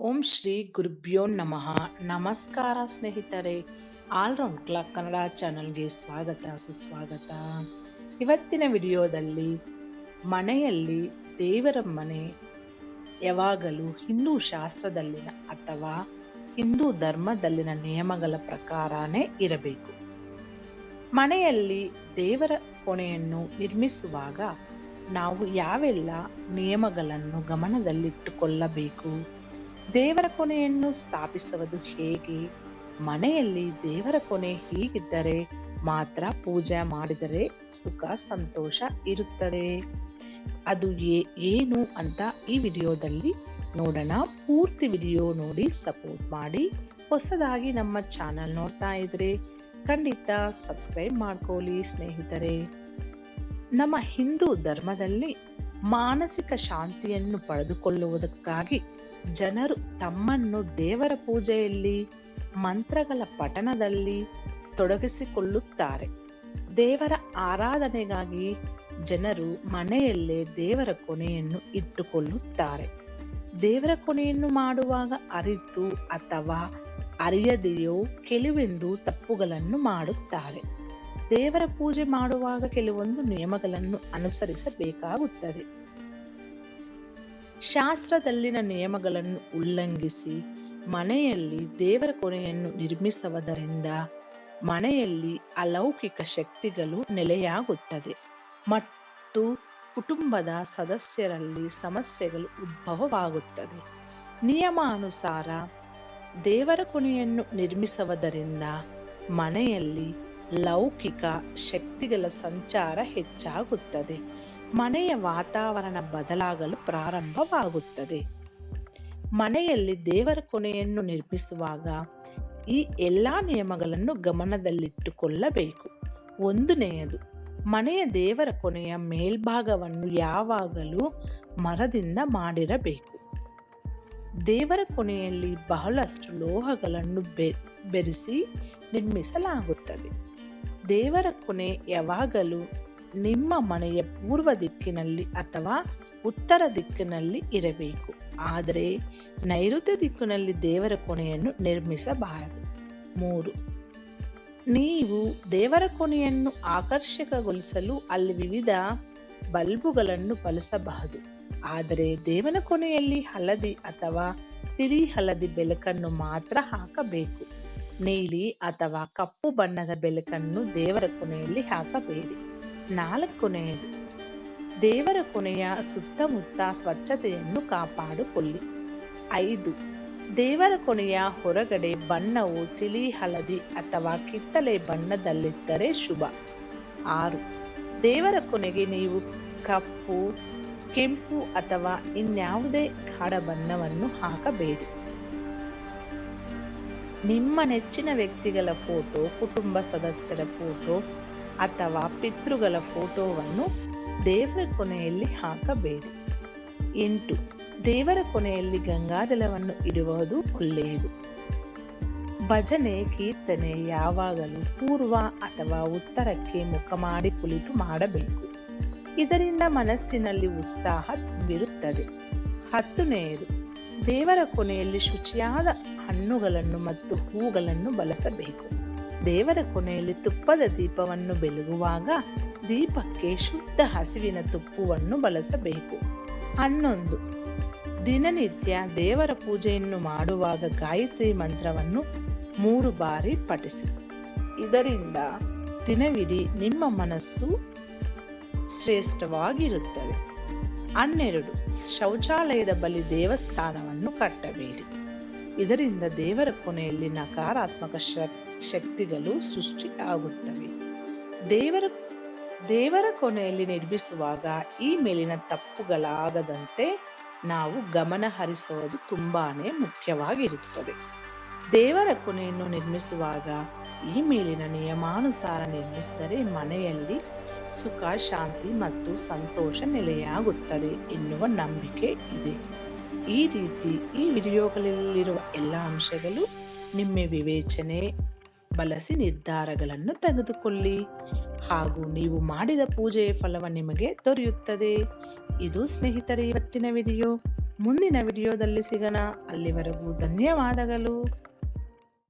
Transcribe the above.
ಓಂ ಶ್ರೀ ಗುರುಭ್ಯೋ ನಮಃ. ನಮಸ್ಕಾರ ಸ್ನೇಹಿತರೆ. ಆಲ್ರೌಂಡ್ ಕ್ಲಾಕ್ ಕನ್ನಡ ಚಾನಲ್ಗೆ ಸ್ವಾಗತ, ಸುಸ್ವಾಗತ. ಇವತ್ತಿನ ವಿಡಿಯೋದಲ್ಲಿ ಮನೆಯಲ್ಲಿ ದೇವರ ಮನೆ ಯಾವಾಗಲೂ ಹಿಂದೂ ಶಾಸ್ತ್ರದಲ್ಲಿನ ಅಥವಾ ಹಿಂದೂ ಧರ್ಮದಲ್ಲಿನ ನಿಯಮಗಳ ಪ್ರಕಾರನೇ ಇರಬೇಕು. ಮನೆಯಲ್ಲಿ ದೇವರ ಕೋಣೆಯನ್ನು ನಿರ್ಮಿಸುವಾಗ ನಾವು ಯಾವೆಲ್ಲ ನಿಯಮಗಳನ್ನು ಗಮನದಲ್ಲಿಟ್ಟುಕೊಳ್ಳಬೇಕು? ದೇವರ ಕೊನೆಯನ್ನು ಸ್ಥಾಪಿಸುವುದು ಹೇಗೆ? ಮನೆಯಲ್ಲಿ ದೇವರ ಕೊನೆ ಹೀಗಿದ್ದರೆ ಮಾತ್ರ ಪೂಜೆ ಮಾಡಿದರೆ ಸುಖ, ಸಂತೋಷ ಇರುತ್ತದೆ. ಅದು ಏನು ಅಂತ ಈ ವಿಡಿಯೋದಲ್ಲಿ ನೋಡೋಣ. ಪೂರ್ತಿ ವಿಡಿಯೋ ನೋಡಿ, ಸಪೋರ್ಟ್ ಮಾಡಿ. ಹೊಸದಾಗಿ ನಮ್ಮ ಚಾನಲ್ ನೋಡ್ತಾ ಇದ್ರೆ ಖಂಡಿತ ಸಬ್ಸ್ಕ್ರೈಬ್ ಮಾಡ್ಕೊಳ್ಳಿ ಸ್ನೇಹಿತರೆ. ನಮ್ಮ ಹಿಂದೂ ಧರ್ಮದಲ್ಲಿ ಮಾನಸಿಕ ಶಾಂತಿಯನ್ನು ಪಡೆದುಕೊಳ್ಳುವುದಕ್ಕಾಗಿ ಜನರು ತಮ್ಮನ್ನು ದೇವರ ಪೂಜೆಯಲ್ಲಿ, ಮಂತ್ರಗಳ ಪಠಣದಲ್ಲಿ ತೊಡಗಿಸಿಕೊಳ್ಳುತ್ತಾರೆ. ದೇವರ ಆರಾಧನೆಗಾಗಿ ಜನರು ಮನೆಯಲ್ಲೇ ದೇವರ ಕೊನೆಯನ್ನು ಇಟ್ಟುಕೊಳ್ಳುತ್ತಾರೆ. ದೇವರ ಕೊನೆಯನ್ನು ಮಾಡುವಾಗ ಅರಿತು ಅಥವಾ ಅರಿಯದೆಯೋ ಕೆಲವೆಂದು ತಪ್ಪುಗಳನ್ನು ಮಾಡುತ್ತಾರೆ. ದೇವರ ಪೂಜೆ ಮಾಡುವಾಗ ಕೆಲವೊಂದು ನಿಯಮಗಳನ್ನು ಅನುಸರಿಸಬೇಕಾಗುತ್ತದೆ. ಶಾಸ್ತ್ರದಲ್ಲಿನ ನಿಯಮಗಳನ್ನು ಉಲ್ಲಂಘಿಸಿ ಮನೆಯಲ್ಲಿ ದೇವರ ಕೊನೆಯನ್ನು ನಿರ್ಮಿಸುವುದರಿಂದ ಮನೆಯಲ್ಲಿ ಅಲೌಕಿಕ ಶಕ್ತಿಗಳು ನೆಲೆಯಾಗುತ್ತದೆ ಮತ್ತು ಕುಟುಂಬದ ಸದಸ್ಯರಲ್ಲಿ ಸಮಸ್ಯೆಗಳು ಉದ್ಭವವಾಗುತ್ತದೆ. ನಿಯಮಾನುಸಾರ ದೇವರ ಕೊನೆಯನ್ನು ನಿರ್ಮಿಸುವುದರಿಂದ ಮನೆಯಲ್ಲಿ ಲೌಕಿಕ ಶಕ್ತಿಗಳ ಸಂಚಾರ ಹೆಚ್ಚಾಗುತ್ತದೆ. ಮನೆಯ ವಾತಾವರಣ ಬದಲಾಗಲು ಪ್ರಾರಂಭವಾಗುತ್ತದೆ. ಮನೆಯಲ್ಲಿ ದೇವರ ಕೊನೆಯನ್ನು ನಿರ್ಮಿಸುವಾಗ ಈ ಎಲ್ಲಾ ನಿಯಮಗಳನ್ನು ಗಮನದಲ್ಲಿಟ್ಟುಕೊಳ್ಳಬೇಕು. ಒಂದನೆಯದು, ಮನೆಯ ದೇವರ ಕೊನೆಯ ಮೇಲ್ಭಾಗವನ್ನು ಯಾವಾಗಲೂ ಮರದಿಂದ ಮಾಡಿರಬೇಕು. ದೇವರ ಕೊನೆಯಲ್ಲಿ ಬಹಳಷ್ಟು ಲೋಹಗಳನ್ನು ಬೆ, ಬೆರೆಸಿ ನಿರ್ಮಿಸಲಾಗುತ್ತದೆ. ದೇವರ ಕೊನೆ ಯಾವಾಗಲೂ ನಿಮ್ಮ ಮನೆಯ ಪೂರ್ವ ದಿಕ್ಕಿನಲ್ಲಿ ಅಥವಾ ಉತ್ತರ ದಿಕ್ಕಿನಲ್ಲಿ ಇರಬೇಕು. ಆದರೆ ನೈಋತ್ಯ ದಿಕ್ಕಿನಲ್ಲಿ ದೇವರ ಕೊನೆಯನ್ನು ನಿರ್ಮಿಸಬಾರದು. ಮೂರು, ನೀವು ದೇವರ ಕೊನೆಯನ್ನು ಆಕರ್ಷಕಗೊಳಿಸಲು ಅಲ್ಲಿ ವಿವಿಧ ಬಲ್ಬುಗಳನ್ನು ಬಳಸಬಹುದು. ಆದರೆ ದೇವರ ಕೊನೆಯಲ್ಲಿ ಹಳದಿ ಅಥವಾ ಸಿರಿ ಹಳದಿ ಬೆಳಕನ್ನು ಮಾತ್ರ ಹಾಕಬೇಕು. ನೀಲಿ ಅಥವಾ ಕಪ್ಪು ಬಣ್ಣದ ಬೆಳಕನ್ನು ದೇವರ ಕೊನೆಯಲ್ಲಿ ಹಾಕಬೇಡಿ. ನಾಲ್ಕನೆಯದು. ದೇವರ ಕೊನೆಯ ಸುತ್ತಮುತ್ತ ಸ್ವಚ್ಛತೆಯನ್ನು ಕಾಪಾಡಿಕೊಳ್ಳಿ. ಐದು. ದೇವರ ಕೊನೆಯ ಹೊರಗಡೆ ಬಣ್ಣವು ತಿಳಿ ಹಳದಿ ಅಥವಾ ಕಿತ್ತಳೆ ಬಣ್ಣದಲ್ಲಿದ್ದರೆ ಶುಭ. ಆರು. ದೇವರ ಕೊನೆಗೆ ನೀವು ಕಪ್ಪು, ಕೆಂಪು ಅಥವಾ ಇನ್ಯಾವುದೇ ಗಾಢ ಬಣ್ಣವನ್ನು ಹಾಕಬೇಡಿ. ನಿಮ್ಮ ನೆಚ್ಚಿನ ವ್ಯಕ್ತಿಗಳ ಫೋಟೋ, ಕುಟುಂಬ ಸದಸ್ಯರ ಫೋಟೋ ಅಥವಾ ಪಿತೃಗಳ ಫೋಟೋವನ್ನು ದೇವರ ಕೊನೆಯಲ್ಲಿ ಹಾಕಬೇಡಿ. ಎಂಟು, ದೇವರ ಕೊನೆಯಲ್ಲಿ ಗಂಗಾಜಲವನ್ನು ಇಡುವುದು ಒಳ್ಳೆಯದು. ಭಜನೆ, ಕೀರ್ತನೆ ಯಾವಾಗಲೂ ಪೂರ್ವ ಅಥವಾ ಉತ್ತರಕ್ಕೆ ಮುಖ ಮಾಡಿ ಕುಳಿತು ಮಾಡಬೇಕು. ಇದರಿಂದ ಮನಸ್ಸಿನಲ್ಲಿ ಉತ್ಸಾಹ ತುಂಬಿರುತ್ತದೆ. ಹತ್ತನೆಯದು, ದೇವರ ಕೊನೆಯಲ್ಲಿ ಶುಚಿಯಾದ ಹಣ್ಣುಗಳನ್ನು ಮತ್ತು ಹೂಗಳನ್ನು ಬಳಸಬೇಕು. ದೇವರ ಕೊನೆಯಲ್ಲಿ ತುಪ್ಪದ ದೀಪವನ್ನು ಬೆಳಗುವಾಗ ದೀಪಕ್ಕೆ ಶುದ್ಧ ಹಸಿವಿನ ತುಪ್ಪವನ್ನು ಬಳಸಬೇಕು. ಹನ್ನೊಂದು. ದಿನನಿತ್ಯ ದೇವರ ಪೂಜೆಯನ್ನು ಮಾಡುವಾಗ ಗಾಯತ್ರಿ ಮಂತ್ರವನ್ನು ಮೂರು ಬಾರಿ ಪಠಿಸಿ. ಇದರಿಂದ ದಿನವಿಡೀ ನಿಮ್ಮ ಮನಸ್ಸು ಶ್ರೇಷ್ಠವಾಗಿರುತ್ತದೆ. ಹನ್ನೆರಡು. ಶೌಚಾಲಯದ ಬಳಿ ದೇವಸ್ಥಾನವನ್ನು ಕಟ್ಟಬೇಡಿ. ಇದರಿಂದ ದೇವರ ಕೊನೆಯಲ್ಲಿ ನಕಾರಾತ್ಮಕ ಶಕ್ತಿಗಳು ಸೃಷ್ಟಿಯಾಗುತ್ತವೆ ದೇವರ ದೇವರ ಕೊನೆಯಲ್ಲಿ ನಿರ್ಮಿಸುವಾಗ ಈ ಮೇಲಿನ ತಪ್ಪುಗಳಾಗದಂತೆ ನಾವು ಗಮನ ಹರಿಸುವುದು ತುಂಬಾನೇ ಮುಖ್ಯವಾಗಿರುತ್ತದೆ. ದೇವರ ಕೊನೆಯನ್ನು ನಿರ್ಮಿಸುವಾಗ ಈ ಮೇಲಿನ ನಿಯಮಾನುಸಾರ ನಿರ್ಮಿಸಿದರೆ ಮನೆಯಲ್ಲಿ ಸುಖ, ಶಾಂತಿ ಮತ್ತು ಸಂತೋಷ ನೆಲೆಯಾಗುತ್ತದೆ ಎನ್ನುವ ನಂಬಿಕೆ ಇದೆ. ಈ ರೀತಿ ಈ ವಿಡಿಯೋಗಳಲ್ಲಿರುವ ಎಲ್ಲ ಅಂಶಗಳು ನಿಮ್ಮ ವಿವೇಚನೆ ಬಳಸಿ ನಿರ್ಧಾರಗಳನ್ನು ತೆಗೆದುಕೊಳ್ಳಿ. ಹಾಗೂ ನೀವು ಮಾಡಿದ ಪೂಜೆಯ ಫಲವ ನಿಮಗೆ ದೊರೆಯುತ್ತದೆ. ಇದು ಸ್ನೇಹಿತರೆ, ಇವತ್ತಿನ ವಿಡಿಯೋ. ಮುಂದಿನ ವಿಡಿಯೋದಲ್ಲಿ ಸಿಗೋಣ. ಅಲ್ಲಿವರೆಗೂ ಧನ್ಯವಾದಗಳು.